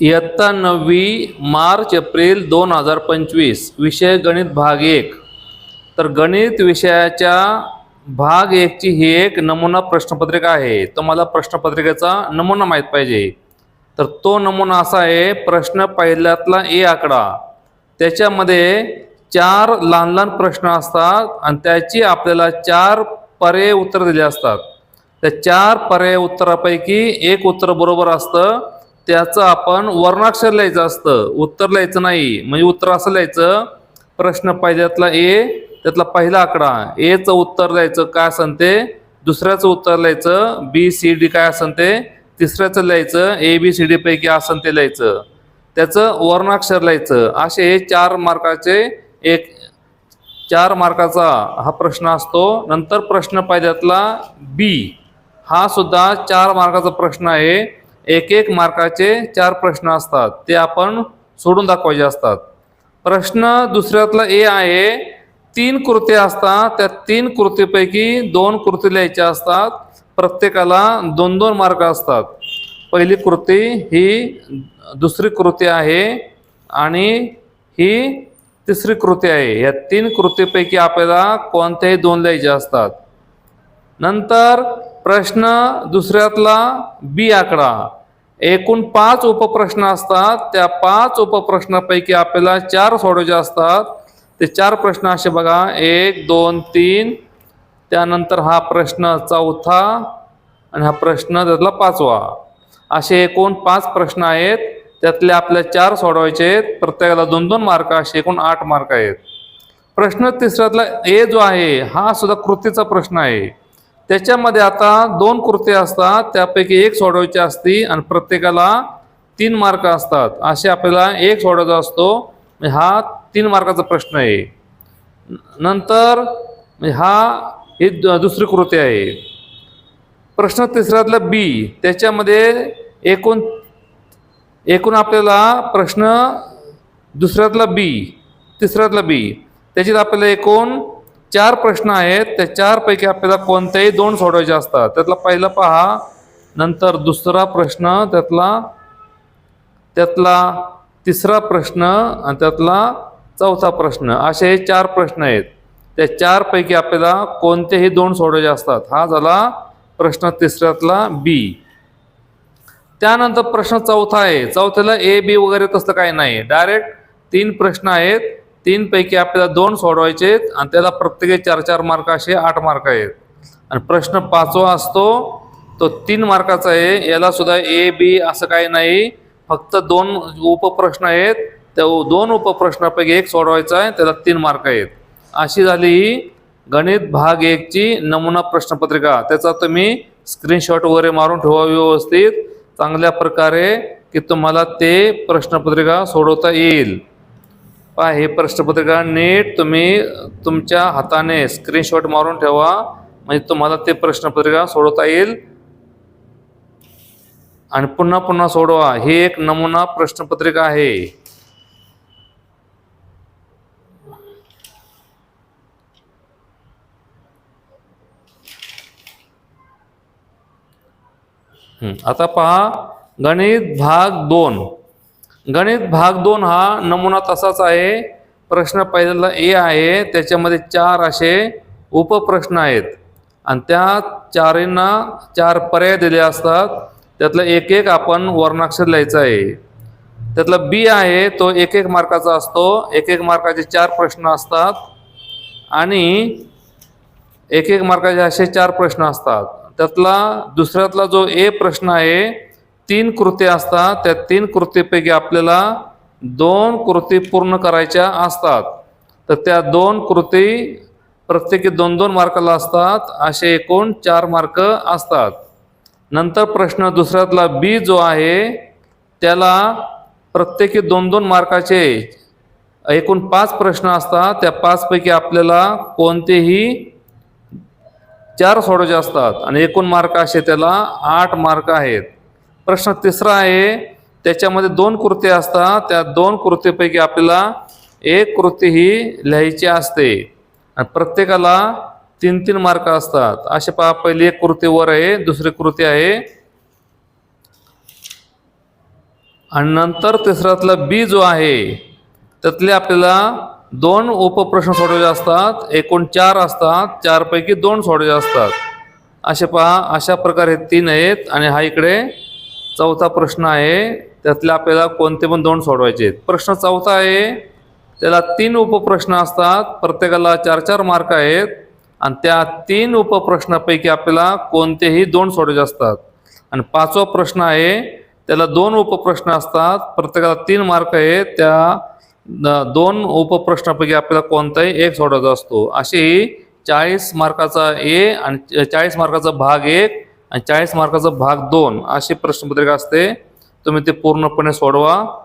इयत्ता नववी March April दोन हजार पंचवीस विषय गणित भाग एक. तर गणित विषयाच्या भाग एकची ही एक नमुना प्रश्नपत्रिका आहे. तुम्हाला प्रश्नपत्रिकेचा नमुना माहीत पाहिजे. तर तो नमुना असा आहे प्रश्न पहिल्यातला ए आकडा. त्याच्यामध्ये चार लहान लहान प्रश्न असतात आणि त्याची आपल्याला चार पर्याय उत्तर दिले असतात. त्या चार पर्याय उत्तरापैकी एक उत्तर बरोबर असतं. त्याचं आपण वर्णाक्षर लिहायचं असतं. उत्तर लिहायचं नाही. म्हणजे उत्तर असं लिहायचं प्रश्न पहिल्यातला ए त्यातला पहिला आकडा. एचं उत्तर लिहायचं काय असन ते? दुसऱ्याचं उत्तर लिहायचं बी सी डी काय असन ते? तिसऱ्याचं लिहायचं ए बी सी डी पैकी असन ते लिहायचं. त्याचं वर्णाक्षर लिहायचं. असे हे चार मार्काचे एक चार मार्काचा हा प्रश्न असतो. नंतर प्रश्न पाहिजेतला बी. हा सुद्धा चार मार्काचा प्रश्न आहे. एक एक मार्काचे चार प्रश्न असतात. ते आपण सोडून दाखवायचे असतात. प्रश्न दुसऱ्यातला ए आहे तीन कृती असतात त्या तीन कृतीपैकी दोन कृती लिहायच्या असतात. प्रत्येकाला दोन दोन मार्क असतात. पहिली कृती ही दुसरी कृती आहे आणि ही तिसरी कृती आहे. या तीन कृतीपैकी आपल्याला कोणत्याही दोन लिहायचे असतात. नंतर प्रश्न दुसऱ्यातला बी आकडा. एकूण पाच उपप्रश्न असतात. त्या पाच उपप्रश्नापैकी आपल्याला चार सोडवायचे असतात. ते चार प्रश्न असे बघा. एक दोन तीन. त्यानंतर हा प्रश्न चौथा आणि हा प्रश्न त्यातला पाचवा. असे एकूण पाच प्रश्न आहेत. त्यातले आपल्या चार सोडवायचे आहेत. प्रत्येकाला दोन दोन मार्क असे एकूण आठ मार्क आहेत. प्रश्न तिसऱ्यातला ए जो आहे हा सुद्धा कृतीचा प्रश्न आहे. त्याच्यामध्ये आता दोन कृत्या असतात त्यापैकी एक सोडवायची असती आणि प्रत्येकाला तीन मार्क असतात. असे आपल्याला एक सोडवायचा असतो. म्हणजे हा तीन मार्काचा प्रश्न आहे. नंतर म्हणजे हा ही द- दुसरी कृती आहे. प्रश्न तिसऱ्यातला बी त्याच्यामध्ये एकूण एकूण आपल्याला प्रश्न दुसऱ्यातला बी तिसऱ्यातला बी त्याच्यात आपल्याला एकूण चार प्रश्न आहेत त्या चारपैकी आपल्याला कोणतेही दोन सोडवायचे असतात. त्यातला पहिला पहा नंतर दुसरा प्रश्न त्यातला त्यातला तिसरा प्रश्न आणि त्यातला चौथा प्रश्न. असे हे चार प्रश्न आहेत. त्या चारपैकी आपल्याला कोणतेही दोन सोडवायचे असतात. हा झाला प्रश्न तिसऱ्यातला बी त्यानंतर प्रश्न चौथा आहे. चौथ्याला ए बी वगैरे तसं काही नाही. डायरेक्ट तीन प्रश्न आहेत. तीन पैकी आपल्याला दोन सोडवायचे आहेत आणि त्याला प्रत्येकी चार चार मार्क असे आठ मार्क आहेत. आणि प्रश्न पाचवा असतो तो तीन मार्काचा आहे. याला सुद्धा ए बी असं काही नाही. फक्त दोन उपप्रश्न आहेत. त्या दोन उपप्रश्नापैकी एक सोडवायचा आहे. त्याला तीन मार्क आहेत. अशी झाली ही गणित भाग एकची नमुना प्रश्नपत्रिका. त्याचा तुम्ही स्क्रीनशॉट वगैरे मारून ठेवा व्यवस्थित. चांगल्या प्रकारे की तुम्हाला ते प्रश्नपत्रिका सोडवता येईल. पहा हे प्रश्नपत्रिका नीट तुम्ही तुमच्या हाताने स्क्रीनशॉट मारून ठेवा. म्हणजे तुम्हाला ते प्रश्नपत्रिका सोडवता येईल. आणि पुन्हा पुन्हा सोडवा. ही एक नमुना प्रश्नपत्रिका आहे. आता पहा गणित भाग दोन. गणित भाग दोन हा नमुना तसाच आहे. प्रश्न पहिल्याला ए आहे. त्याच्यामध्ये चार असे उपप्रश्न आहेत. आणि त्या चारींना चार पर्याय दिले असतात. त्यातलं एक एक आपण वर्णाक्षर लिहायचं आहे. त्यातला बी आहे तो एक एक मार्काचा असतो. एक एक मार्काचे चार प्रश्न असतात. आणि एक एक मार्काचे असे चार प्रश्न असतात. त्यातला दुसऱ्यातला जो ए प्रश्न आहे तीन कृती असतात. त्या तीन कृतीपैकी आपल्याला दोन कृती पूर्ण करायच्या असतात. तर त्या दोन कृती प्रत्येकी दोन दोन मार्काला असतात. असे एकूण चार मार्क असतात. नंतर प्रश्न दुसऱ्यातला बी जो आहे त्याला प्रत्येकी दोन दोन मार्काचे एकूण पाच प्रश्न असतात. त्या पाचपैकी आपल्याला कोणतेही चार सोडवायचे असतात. आणि एकूण मार्क असे त्याला आठ मार्क आहेत. प्रश्न तिसरा आहे त्याच्यामध्ये दोन कृती असतात. त्या दोन कृतीपैकी आपल्याला एक कृती ही लिहायची असते. आणि प्रत्येकाला तीन तीन मार्क असतात. असे पहा पहिली एक कृती वर आहे दुसरी कृती आहे. आणि नंतर तिसऱ्यातला बी जो आहे त्यातले आपल्याला दोन उपप्रश्न सोडवले असतात. एकूण चार असतात. चारपैकी दोन सोडवले असतात. असे पहा अशा प्रकारे तीन आहेत. आणि हा इकडे चौथा प्रश्न आहे त्यातले आपल्याला कोणते पण दोन सोडवायचे आहेत. प्रश्न चौथा आहे त्याला तीन उपप्रश्न असतात प्रत्येकाला चार चार मार्क आहेत आणि त्या तीन उपप्रश्नापैकी आपल्याला कोणतेही दोन सोडायचे असतात. आणि पाचवा प्रश्न आहे त्याला दोन उपप्रश्न असतात प्रत्येकाला तीन मार्क आहेत त्या दोन उपप्रश्नापैकी आपल्याला कोणताही एक सोडायचा असतो. अशी चाळीस मार्काचा ए आणि चाळीस मार्काचा भाग एक आणि चाळीस मार्काचा भाग दोन अशी प्रश्नपत्रिका असते. तुम्ही ते पूर्णपणे सोडवा.